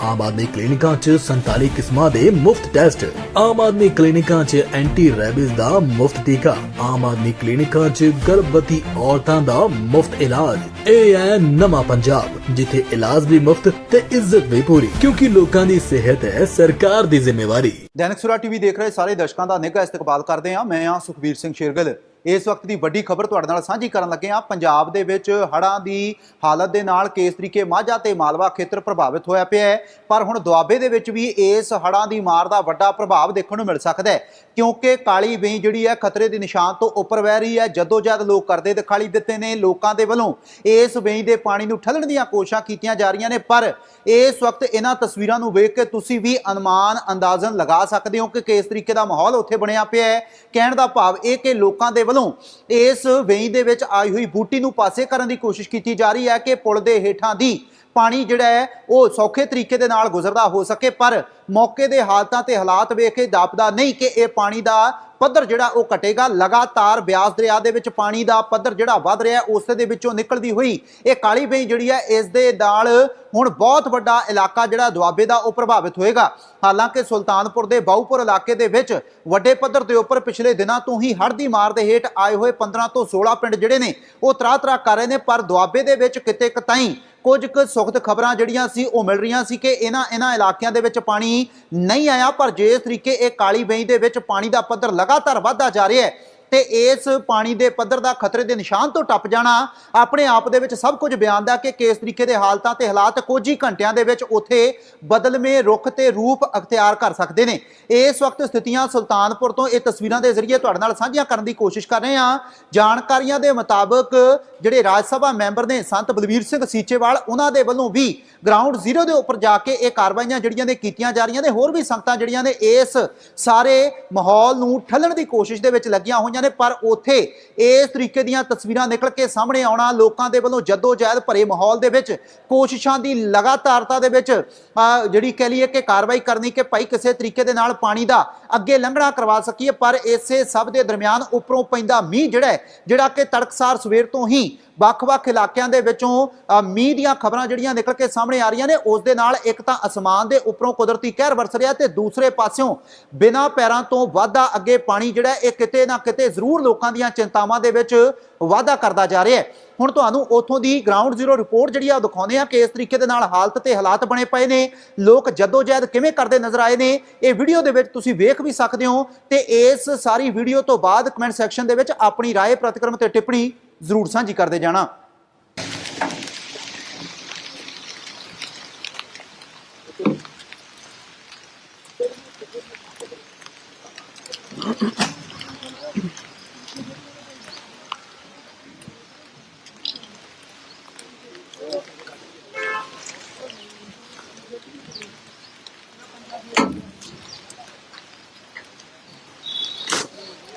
ਆਮ ਆਦਮੀ ਕਲੀਨਿਕਾਂ 'ਚ 47 ਕਿਸਮਾਂ ਦੇ ਮੁਫਤ ਟੈਸਟ। ਆਮ ਆਦਮੀ ਕਲੀਨਿਕਾਂ 'ਚ ਐਂਟੀ ਰੈਬਿਸ ਦਾ ਮੁਫਤ ਟੀਕਾ। ਆਮ ਆਦਮੀ ਕਲੀਨਿਕਾਂ 'ਚ ਗਰਭਵਤੀ ਔਰਤਾਂ ਦਾ ਮੁਫਤ ਇਲਾਜ। ਇਹ ਹੈ ਨਵਾਂ ਪੰਜਾਬ, ਜਿੱਥੇ ਇਲਾਜ ਵੀ ਮੁਫਤ ਤੇ ਇੱਜ਼ਤ ਵੀ ਪੂਰੀ। ਕਿਉਂਕਿ ਲੋਕਾਂ ਦੀ ਸਿਹਤ ਹੈ ਸਰਕਾਰ ਦੀ ਜ਼ਿੰਮੇਵਾਰੀ। ਦੈਨਿਕ ਸੁਰਾ ਟੀਵੀ ਦੇਖ ਰਹੇ ਸਾਰੇ ਦਰਸ਼ਕਾਂ ਦਾ ਨਿੱਘਾ ਇਸਤਕਬਾਲ ਕਰਦੇ ਹਾਂ। ਮੈਂ ਹਾਂ ਸੁਖਬੀਰ ਸਿੰਘ ਸ਼ੇਰਗਿੱਲ। ਇਸ ਵਕਤ ਦੀ ਵੱਡੀ ਖਬਰ ਤੁਹਾਡੇ ਨਾਲ ਸਾਂਝੀ ਕਰਨ ਲੱਗੇ ਹਾਂ। ਪੰਜਾਬ ਦੇ ਵਿੱਚ ਹੜ੍ਹਾਂ ਦੀ ਹਾਲਤ ਦੇ ਨਾਲ ਕੇਸ ਤਰੀਕੇ ਮਾਝਾ ਤੇ ਮਾਲਵਾ ਖੇਤਰ ਪ੍ਰਭਾਵਿਤ ਹੋਇਆ ਪਿਆ ਹੈ। ਪਰ ਹੁਣ ਦੁਆਬੇ ਦੇ ਵਿੱਚ ਵੀ ਇਸ ਹੜ੍ਹਾਂ ਦੀ ਮਾਰ ਦਾ ਵੱਡਾ ਪ੍ਰਭਾਵ ਦੇਖਣ ਨੂੰ ਮਿਲ ਸਕਦਾ ਹੈ। ਕਿਉਂਕਿ ਕਾਲੀ ਵੇਈ ਜਿਹੜੀ ਹੈ ਖਤਰੇ ਦੇ ਨਿਸ਼ਾਨ ਤੋਂ ਉੱਪਰ ਵਹਿ ਰਹੀ ਹੈ। ਜਦੋਂ ਜਦ ਲੋਕ ਕਰਦੇ ਦਿਖਾਈ ਦਿੱਤੇ ਨੇ। ਲੋਕਾਂ ਦੇ ਵੱਲੋਂ ਇਸ ਵੇਈ ਦੇ ਪਾਣੀ ਨੂੰ ਠੱਲਣ ਦੀਆਂ ਕੋਸ਼ਿਸ਼ਾਂ ਕੀਤੀਆਂ ਜਾ ਰਹੀਆਂ ਨੇ। ਪਰ ਇਸ ਵਕਤ ਇਹਨਾਂ ਤਸਵੀਰਾਂ ਨੂੰ ਵੇਖ ਕੇ ਤੁਸੀਂ ਵੀ ਅਨੁਮਾਨ ਅੰਦਾਜ਼ਨ ਲਗਾ ਸਕਦੇ ਹੋ ਕਿ ਕਿਸ ਤਰੀਕੇ ਦਾ ਮਾਹੌਲ ਉੱਥੇ ਬਣਿਆ ਪਿਆ ਹੈ। ਕਹਿਣ ਦਾ ਭਾਵ ਇਹ ਕਿ ਲੋਕਾਂ ਦੇ ਵੱਲੋਂ ਇਸ ਵੇਈ ਦੇ ਵਿੱਚ ਆਈ ਹੋਈ ਬੂਟੀ ਨੂੰ ਪਾਸੇ ਕਰਨ ਦੀ ਕੋਸ਼ਿਸ਼ ਕੀਤੀ ਜਾ ਰਹੀ ਹੈ ਕਿ ਪੁਲ ਦੇ ਹੇਠਾਂ ਦੀ ਪਾਣੀ ਜਿਹੜਾ ਹੈ ਉਹ ਸੌਖੇ ਤਰੀਕੇ ਦੇ ਨਾਲ ਗੁਜ਼ਰਦਾ ਹੋ ਸਕੇ ਪਰ ਮੌਕੇ ਦੇ ਹਾਲਤਾਂ ਤੇ ਹਾਲਾਤ ਵੇਖ ਕੇ ਜਾਪਦਾ ਨਹੀਂ ਕਿ ਇਹ ਪਾਣੀ ਦਾ ਪੱਧਰ ਜਿਹੜਾ ਉਹ ਘਟੇਗਾ। ਲਗਾਤਾਰ ਬਿਆਸ ਦਰਿਆ ਦੇ ਵਿੱਚ ਪਾਣੀ ਦਾ ਪੱਧਰ ਜਿਹੜਾ ਵੱਧ ਰਿਹਾ ਹੈ, ਉਸੇ ਦੇ ਵਿੱਚੋਂ ਨਿਕਲਦੀ ਹੋਈ ਇਹ ਕਾਲੀ ਬਈ ਜਿਹੜੀ ਹੈ ਇਸ ਦੇ ਨਾਲ ਹੁਣ ਬਹੁਤ ਵੱਡਾ ਇਲਾਕਾ ਜਿਹੜਾ ਦੁਆਬੇ ਦਾ ਉਹ ਪ੍ਰਭਾਵਿਤ ਹੋਏਗਾ। ਹਾਲਾਂਕਿ ਸੁਲਤਾਨਪੁਰ ਦੇ ਬਾਉਪੁਰ ਇਲਾਕੇ ਦੇ ਵਿੱਚ ਵੱਡੇ ਪੱਧਰ ਦੇ ਉੱਪਰ ਪਿਛਲੇ ਦਿਨਾਂ ਤੋਂ ਹੀ ਹੜ੍ਹ ਦੀ ਮਾਰ ਦੇ ਹੇਠ ਆਏ ਹੋਏ 15 ਤੋਂ 16 ਪਿੰਡ ਜਿਹੜੇ ਨੇ ਉਹ ਤਰਾ ਤਰਾ ਕਰ ਰਹੇ ਨੇ ਪਰ ਦੁਆਬੇ ਦੇ ਵਿੱਚ ਕਿਤੇ ਕਤਾਈ ਕੁਝ ਕੁ ਸੁਖਤ ਖਬਰਾਂ ਜਿਹੜੀਆਂ ਸੀ ਉਹ ਮਿਲ ਰਹੀਆਂ ਸੀ ਕਿ ਇਹਨਾਂ ਇਹਨਾਂ ਇਲਾਕਿਆਂ ਦੇ ਵਿੱਚ ਪਾਣੀ ਨਹੀਂ ਆਇਆ, ਪਰ ਜਿਸ ਤਰੀਕੇ ਇਹ ਕਾਲੀ ਬੇਈ ਦੇ ਵਿੱਚ ਪਾਣੀ ਦਾ ਪੱਧਰ ਲਗਾਤਾਰ ਵਧਦਾ ਜਾ ਰਿਹਾ ਹੈ ਤੇ ਇਸ ਪਾਣੀ ਦੇ ਪੱਧਰ ਦਾ ਖਤਰੇ ਦੇ ਨਿਸ਼ਾਨ ਤੋਂ ਟੱਪ ਜਾਣਾ ਆਪਣੇ ਆਪ ਦੇ ਵਿੱਚ ਸਭ ਕੁਝ ਬਿਆਨਦਾ ਕਿ ਕਿਸ ਤਰੀਕੇ ਦੇ ਹਾਲਤਾਂ ਤੇ ਹਾਲਾਤ ਕੁਝ ਹੀ ਘੰਟਿਆਂ ਦੇ ਵਿੱਚ ਉੱਥੇ ਬਦਲਵੇਂ ਰੁੱਖ ਤੇ ਰੂਪ ਅਖਤਿਆਰ ਕਰ ਸਕਦੇ ਨੇ। ਇਸ ਵਕਤ ਸਥਿਤੀਆਂ ਸੁਲਤਾਨਪੁਰ ਤੋਂ ਇਹ ਤਸਵੀਰਾਂ ਦੇ ਜ਼ਰੀਏ ਤੁਹਾਡੇ ਨਾਲ ਸਾਂਝੀਆਂ ਕਰਨ ਦੀ ਕੋਸ਼ਿਸ਼ ਕਰ ਰਹੇ ਹਾਂ। ਜਾਣਕਾਰੀਆਂ ਦੇ ਮੁਤਾਬਕ ਜਿਹੜੇ ਰਾਜ ਸਭਾ ਮੈਂਬਰ ਨੇ ਸੰਤ ਬਲਵੀਰ ਸਿੰਘ ਸੀਚੇਵਾਲ, ਉਹਨਾਂ ਦੇ ਵੱਲੋਂ ਵੀ ਗਰਾਊਂਡ ਜ਼ੀਰੋ ਦੇ ਉੱਪਰ ਜਾ ਕੇ ਇਹ ਕਾਰਵਾਈਆਂ ਜਿਹੜੀਆਂ ਨੇ ਕੀਤੀਆਂ ਜਾ ਰਹੀਆਂ ਨੇ, ਹੋਰ ਵੀ ਸੰਗਤਾਂ ਜਿਹੜੀਆਂ ਨੇ ਇਸ ਸਾਰੇ ਮਾਹੌਲ ਨੂੰ ਠੱਲਣ ਦੀ ਕੋਸ਼ਿਸ਼ ਦੇ ਵਿੱਚ ਲੱਗੀਆਂ ਹੋਈਆਂ ਨੇ ਪਰ ਉੱਥੇ ਇਸ ਤਰੀਕੇ ਦੀਆਂ ਤਸਵੀਰਾਂ ਨਿਕਲ ਕੇ ਸਾਹਮਣੇ ਆਉਣਾ ਲੋਕਾਂ ਦੇ ਵੱਲੋਂ ਜੱਦੋ ਜਹਿਦ ਭਰੇ ਮਾਹੌਲ ਦੇ ਵਿੱਚ ਕੋਸ਼ਿਸ਼ਾਂ ਦੀ ਲਗਾਤਾਰਤਾ ਦੇ ਵਿੱਚ ਅਹ, ਜਿਹੜੀ ਕਹਿ ਲਈਏ ਕਿ ਕਾਰਵਾਈ ਕਰਨੀ ਕਿ ਭਾਈ ਕਿਸੇ ਤਰੀਕੇ ਦੇ ਨਾਲ ਪਾਣੀ ਦਾ ਅੱਗੇ ਲੰਘਣਾ ਕਰਵਾ ਸਕੀਏ ਪਰ ਇਸੇ ਸਭ ਦੇ ਦਰਮਿਆਨ ਉੱਪਰੋਂ ਪੈਂਦਾ ਮੀਂਹ ਜਿਹੜਾ ਹੈ ਜਿਹੜਾ ਕਿ ਤੜਕਸਾਰ ਸਵੇਰ ਤੋਂ ਹੀ ਵੱਖ-ਵੱਖ ਇਲਾਕਿਆਂ ਦੇ ਵਿੱਚੋਂ ਅ, ਮੀਂਹ ਦੀਆਂ ਖਬਰਾਂ ਜਿਹੜੀਆਂ ਨਿਕਲ ਕੇ ਸਾਹਮਣੇ ਆ ਰਹੀਆਂ ਨੇ ਉਸ ਦੇ ਨਾਲ ਇੱਕ ਤਾਂ ਅਸਮਾਨ ਦੇ ਉੱਪਰੋਂ ਕੁਦਰਤੀ ਕਹਿਰ ਵਰਸ ਰਿਹਾ ਤੇ ਦੂਸਰੇ ਪਾਸਿਓਂ ਬਿਨਾਂ ਪੈਰਾਂ ਤੋਂ ਵਾਧਾ ਅੱਗੇ ਪਾਣੀ ਜਿਹੜਾ ਇਹ ਕਿਤੇ ਨਾ ਕਿਤੇ ਜ਼ਰੂਰ ਲੋਕਾਂ ਦੀਆਂ ਚਿੰਤਾਵਾਂ ਦੇ ਵਿੱਚ ਵਾਧਾ ਕਰਦਾ ਜਾ ਰਿਹਾ ਹੈ ਹੁਣ ਤੁਹਾਨੂੰ ਉਥੋਂ ਦੀ ਗਰਾਊਂਡ ਜ਼ੀਰੋ ਰਿਪੋਰਟ ਜਿਹੜੀ ਆ ਉਹ ਦਿਖਾਉਂਦੇ ਆ ਕਿ ਇਸ ਤਰੀਕੇ ਦੇ ਨਾਲ ਹਾਲਤ ਤੇ ਹਾਲਾਤ ਬਣੇ ਪਏ ਨੇ ਲੋਕ ਜਦੋਜਹਿਦ ਕਿਵੇਂ ਕਰਦੇ ਨਜ਼ਰ ਆਏ ਨੇ ਇਹ ਵੀਡੀਓ ਦੇ ਵਿੱਚ ਤੁਸੀਂ ਵੇਖ ਵੀ ਸਕਦੇ ਹੋ ਤੇ ਇਸ ਸਾਰੀ ਵੀਡੀਓ ਤੋਂ ਬਾਅਦ ਕਮੈਂਟ ਸੈਕਸ਼ਨ ਦੇ ਵਿੱਚ ਆਪਣੀ رائے ਪ੍ਰਤੀਕਰਮ ਤੇ ਟਿੱਪਣੀ ਜ਼ਰੂਰ ਸਾਂਝੀ ਕਰਦੇ ਜਾਣਾ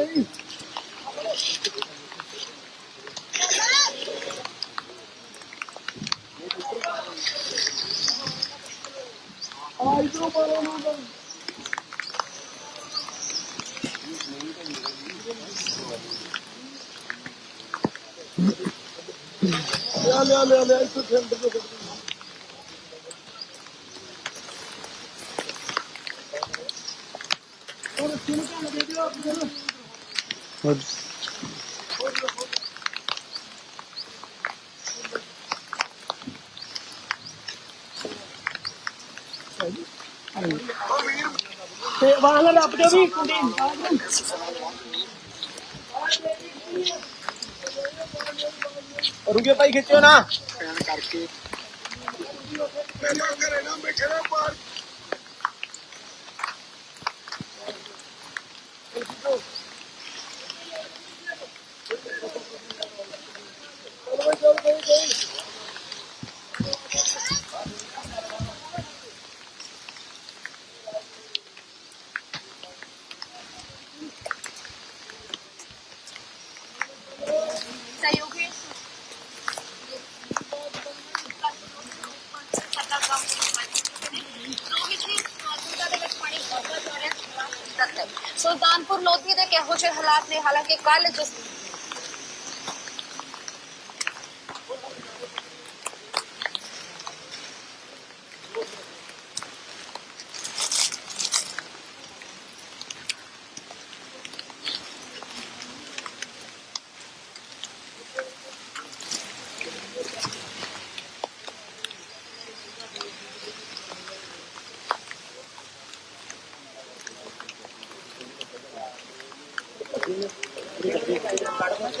Hey. Haydi bana oradan. Ale ale ale ay tut hem de Onu seni de veriyor. ਤੇ ਵਾਲਾ ਰੱਬ ਦੇ ਰੁਕੇ ਭਾਈ ਖਿੱਚੋ ਨਾ। ਕਰਕੇ। ਪਹਿਲਾਂ ਘਰੇ ਨਾ ਬੈਠੇ ਨਾ ਲੋਧੀ ਦੇ ਕਿਹੋ ਜਿਹੇ ਹਾਲਾਤ ਨੇ ਹਾਲਾਂਕਿ ਕੱਲ ਜਿਸ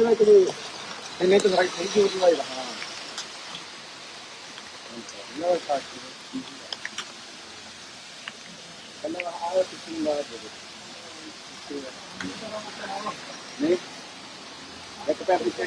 ਵਿੱਚ ਵੀ ਇਹਨੇ ਤਾਂ ਰਾਈਟ ਥੈਂਕ ਯੂ ਭਾਈ ਹਾਂ ਲੋ ਸਾਥੀ ਕੱਲਾ ਆਇਆ ਤੁਸੀਂ ਨਾ ਦੇ ਨਹੀਂ ਇੱਕ ਪੈਰ ਪਿੱਛੇ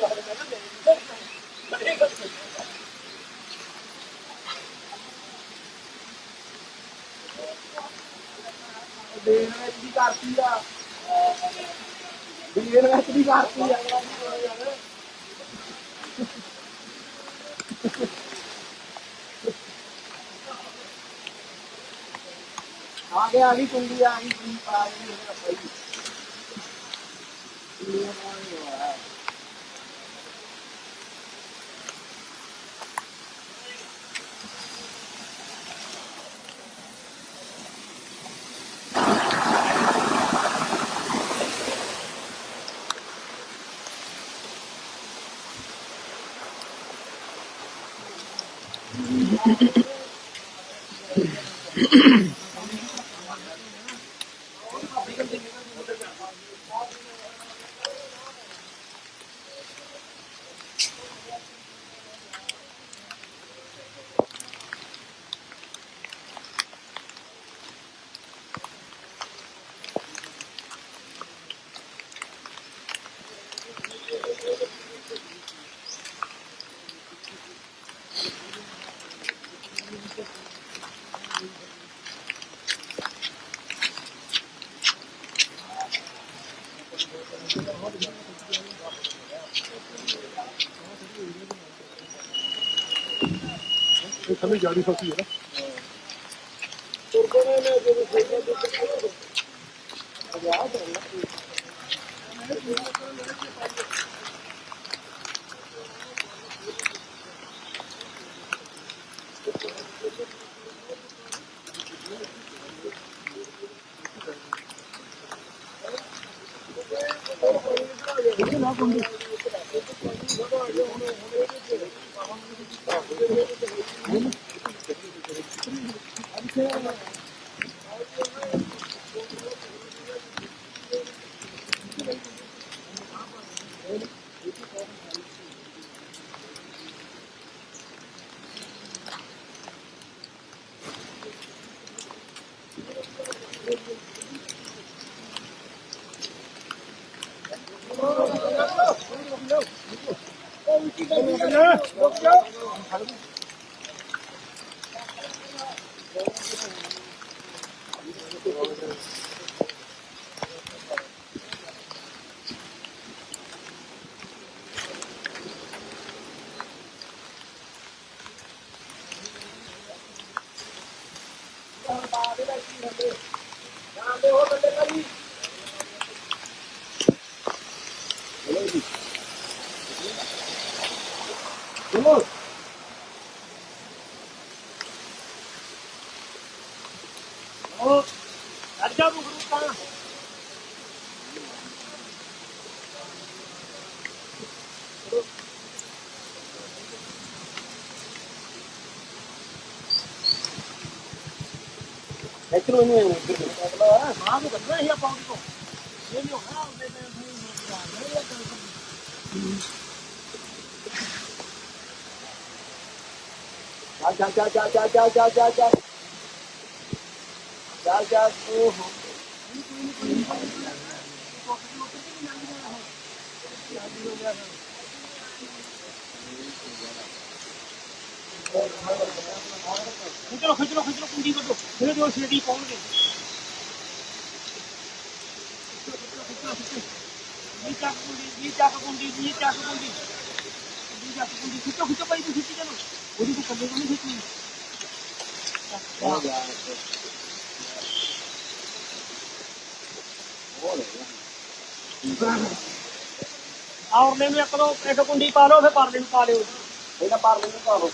ਕਾਲ ਬਦਲ ਗਈ ਹੈਗੇ ਹੁਣ ਤਾਂ ਨਹੀਂ ਹੈ ਨਾ ਭਾਈ ਦੇਣ ਵਿੱਚ ਵੀ ਕਰਤੀ ਆ ਦੇਣ ਵਿੱਚ ਵੀ ਕਰਤੀ ਆ ਆ ਗਿਆ ਆ ਗਈ ਕੁੰਡੀ, ਆ ਗਈ ਕੁੰਡੀ ਪਾ ਗਈ ਮੇਰਾ ਭਾਈ ਇਹ ਮਾਂ ਹੈ ਇਹ ਥੱਲੇ ਜਾਲੀ ਫਸੀ ਹੈ ਨਾ। ਤੁਰਕਣੇ ਨੇ ਜਦੋਂ ਸੋਚਿਆ ਤੇ ਕਿਹੜਾ ਯਾਦ ਰਹਿਣਾ ਨਾ ਕੋਈ ਆਂਦੇ ਹੋ ਬੰਦੇ ਕਰੀ ਇੱਧਰੋਂ ਇਹਨੂੰ ਇੱਧਰ ਮਾਂ ਨੂੰ ਕੱਢਣਾ ਸੀ ਆਪਾਂ ਉਹਦੇ ਤੋਂ ਇਹ ਨਹੀਂ ਹੋਣਾ ਉਹਦੇ ਤੇ ਚੱਲ ਚੱਲ ਚੱਲ ਚੱਲ ਚੱਲ ਚੱਲ ਚੱਲ ਚੱਲ ਚੱਲ ਚੱਲ ਓਹੋ ਖਿੱਚੋ ਖਿੱਚੋ ਖਿੱਚੋ ਕੁੰਡੀ ਕੱਢੋ ਫਿਰ ਜੋ ਛੇੜੀ ਪਾਉਣਗੇ ਨੀ ਚੱਕ ਕੁੰਡੀ ਨੀ ਚੱਕ ਕੁੰਡੀ ਨੀ ਚੱਕ ਕੁੰਡੀ ਨੀ ਚੱਕ ਕੁੰਡੀ ਖਿੱਚੋ ਖਿੱਚੋ ਭਾਈ ਤੁਸੀਂ ਖਿੱਚੀ ਚਲੋ ਉਹਦੀ ਕੋ ਕੱਲੇ ਨਹੀਂ ਖਿੱਚਣੀ और ले में एक दो एक कुंडी पा लो फिर पारले में पा लो ਇਹਦਾ ਪਾਰਲੇ ਨੂੰ ਪਾ ਲਓ